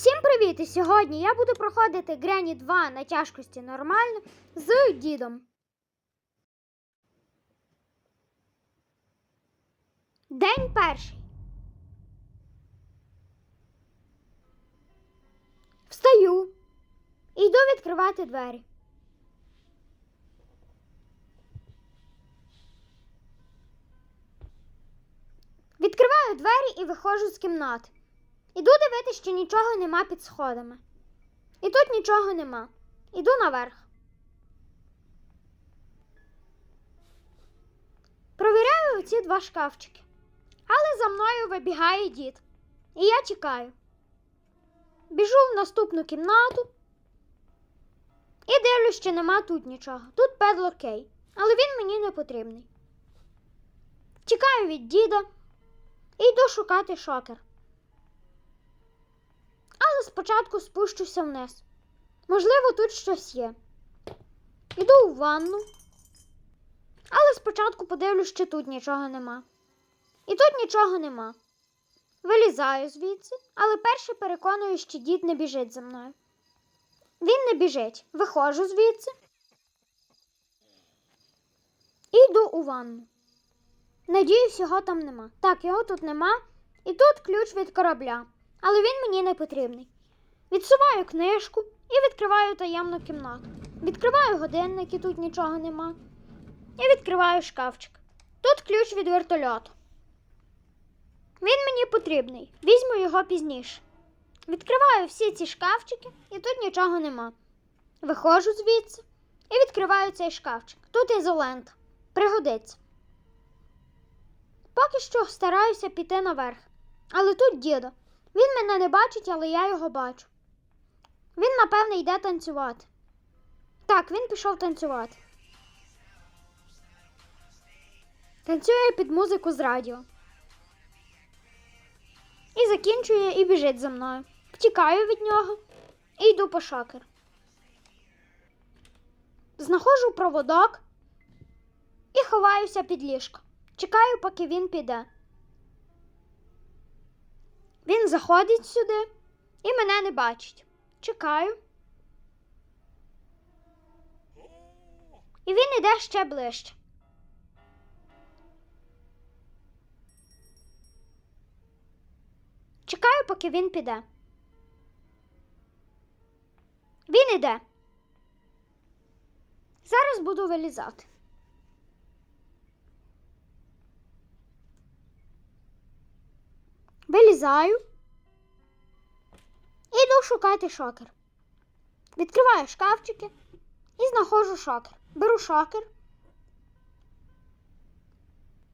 Всім привіт! І сьогодні я буду проходити Грені 2 на тяжкості нормально з дідом. День перший. Встаю. і Йду відкривати двері. Відкриваю двері і виходжу з кімнати. Іду дивитися, що нічого нема під сходами. І тут нічого нема. Іду наверх. Провіряю оці два шкафчики. Але за мною вибігає дід. І я тікаю. Біжу в наступну кімнату. І дивлюсь, що нема тут нічого. Тут педло Кей. Але він мені не потрібний. Тікаю від діда і йду шукати шокер. Спочатку спущуся вниз. Можливо, тут щось є. Іду у ванну. Але спочатку подивлюсь, чи тут нічого нема. І тут нічого нема. Вилізаю звідси, але перше переконую, що дід не біжить за мною. Він не біжить. Виходжу звідси. І йду у ванну. Надіюсь, його там нема. Так, його тут нема. І тут ключ від корабля. Але він мені не потрібний. Відсуваю книжку і відкриваю таємну кімнату. Відкриваю годинник, і тут нічого нема. І відкриваю шкафчик. Тут ключ від вертольоту. Він мені потрібний. Візьму його пізніше. Відкриваю всі ці шкафчики, і тут нічого нема. Виходжу звідси і відкриваю цей шкафчик. Тут ізолента. Пригодиться. Поки що стараюся піти наверх. Але тут дідо. Він мене не бачить, але я його бачу. Він, напевне, йде танцювати. Так, він пішов танцювати. Танцює під музику з радіо. І закінчує і біжить за мною. Втікаю від нього і йду по шокер. Знаходжу проводок і ховаюся під ліжко. Чекаю, поки він піде. Він заходить сюди і мене не бачить. Чекаю. І він іде ще ближче. Чекаю, поки він піде. Він іде. Зараз буду вилізати. Вилізаю. Іду шукати шокер. Відкриваю шкафчики і знаходжу шокер. Беру шокер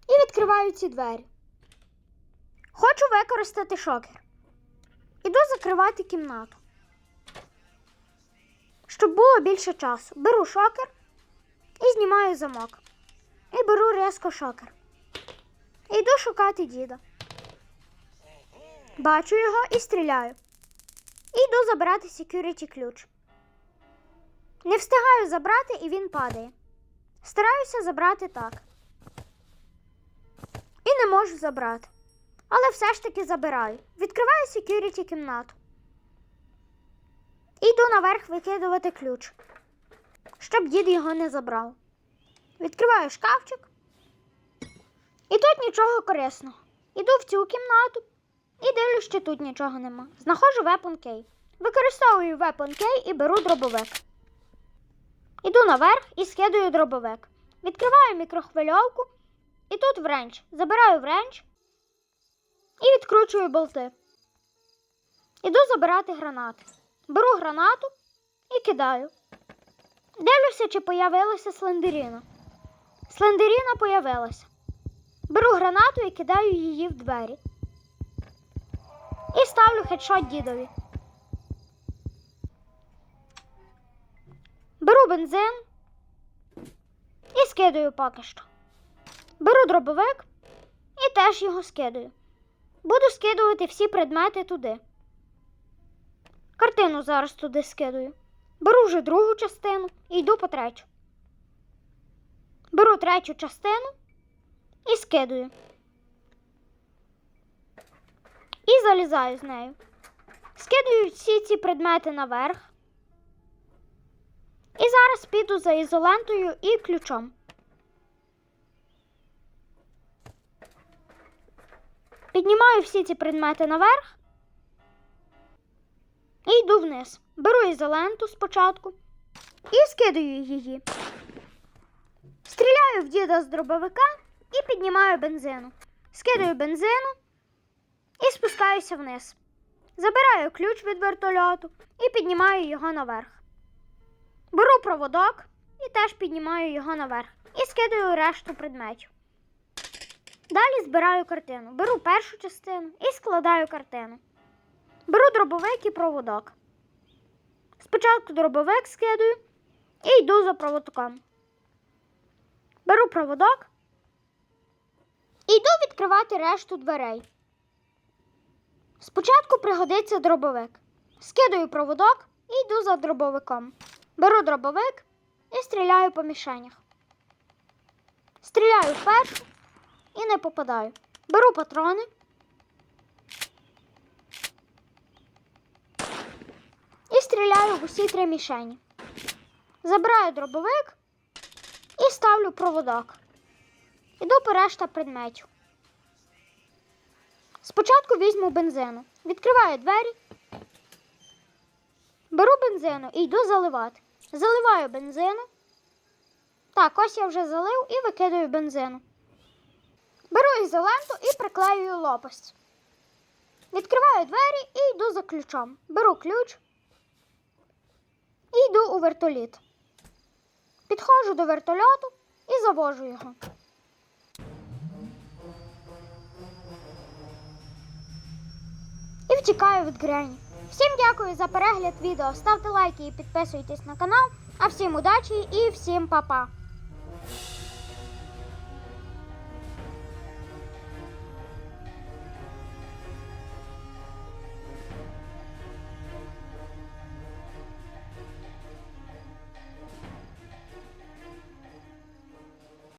і відкриваю ці двері. Хочу використати шокер. Іду закривати кімнату. Щоб було більше часу. Беру шокер і знімаю замок. І беру різко шокер. Іду шукати діда. Бачу його і стріляю. І йду забирати security ключ. Не встигаю забрати, і він падає. Стараюся забрати так. І не можу забрати. Але все ж таки забираю. Відкриваю security кімнату. І йду наверх викидувати ключ, щоб дід його не забрав. Відкриваю шкафчик. І тут нічого корисного. Іду в цю кімнату. І дивлюсь, що тут нічого нема. Знаходжу Weapon Key. Використовую Weapon Key і беру дробовик. Іду наверх і скидаю дробовик. Відкриваю мікрохвильовку і тут вренч. Забираю вренч і відкручую болти. Іду забирати гранати. Беру гранату і кидаю. Дивлюся, чи появилася слендеріна. Слендеріна появилася. Беру гранату і кидаю її в двері. І ставлю хедшот дідові. Беру бензин і скидаю поки що. Беру дробовик і теж його скидаю. Буду скидувати всі предмети туди. Картину зараз туди скидаю. Беру вже другу частину і йду по третю. Беру третю частину і скидаю. І залізаю з нею. Скидаю всі ці предмети наверх. І зараз піду за ізолентою і ключом. Піднімаю всі ці предмети наверх і йду вниз. Беру ізоленту спочатку і скидаю її. Стріляю в діда з дробовика і піднімаю бензину. Скидаю бензину і спускаюся вниз. Забираю ключ від вертольоту і піднімаю його наверх. Беру проводок і теж піднімаю його наверх. І скидаю решту предметів. Далі збираю картину. Беру першу частину і складаю картину. Беру дробовик і проводок. Спочатку дробовик скидаю і йду за проводком. Беру проводок і йду відкривати решту дверей. Спочатку пригодиться дробовик. Скидаю проводок і йду за дробовиком. Беру дробовик і стріляю по мішенях. Стріляю в першу і не попадаю. Беру патрони. І стріляю в усі три мішені. Забираю дробовик і ставлю проводок. Іду по решта предметів. Спочатку візьму бензину. Відкриваю двері. Беру бензину і йду заливати. Заливаю бензину. Так, ось я вже залив і викидаю бензину. Беру ізоленту і приклеюю лопасть. Відкриваю двері і йду за ключом. Беру ключ і йду у вертоліт. Підходжу до вертольоту і завожу його. Втікаю від Грені. Всім дякую за перегляд відео. Ставте лайки і підписуйтесь на канал. А всім удачі і всім па-па!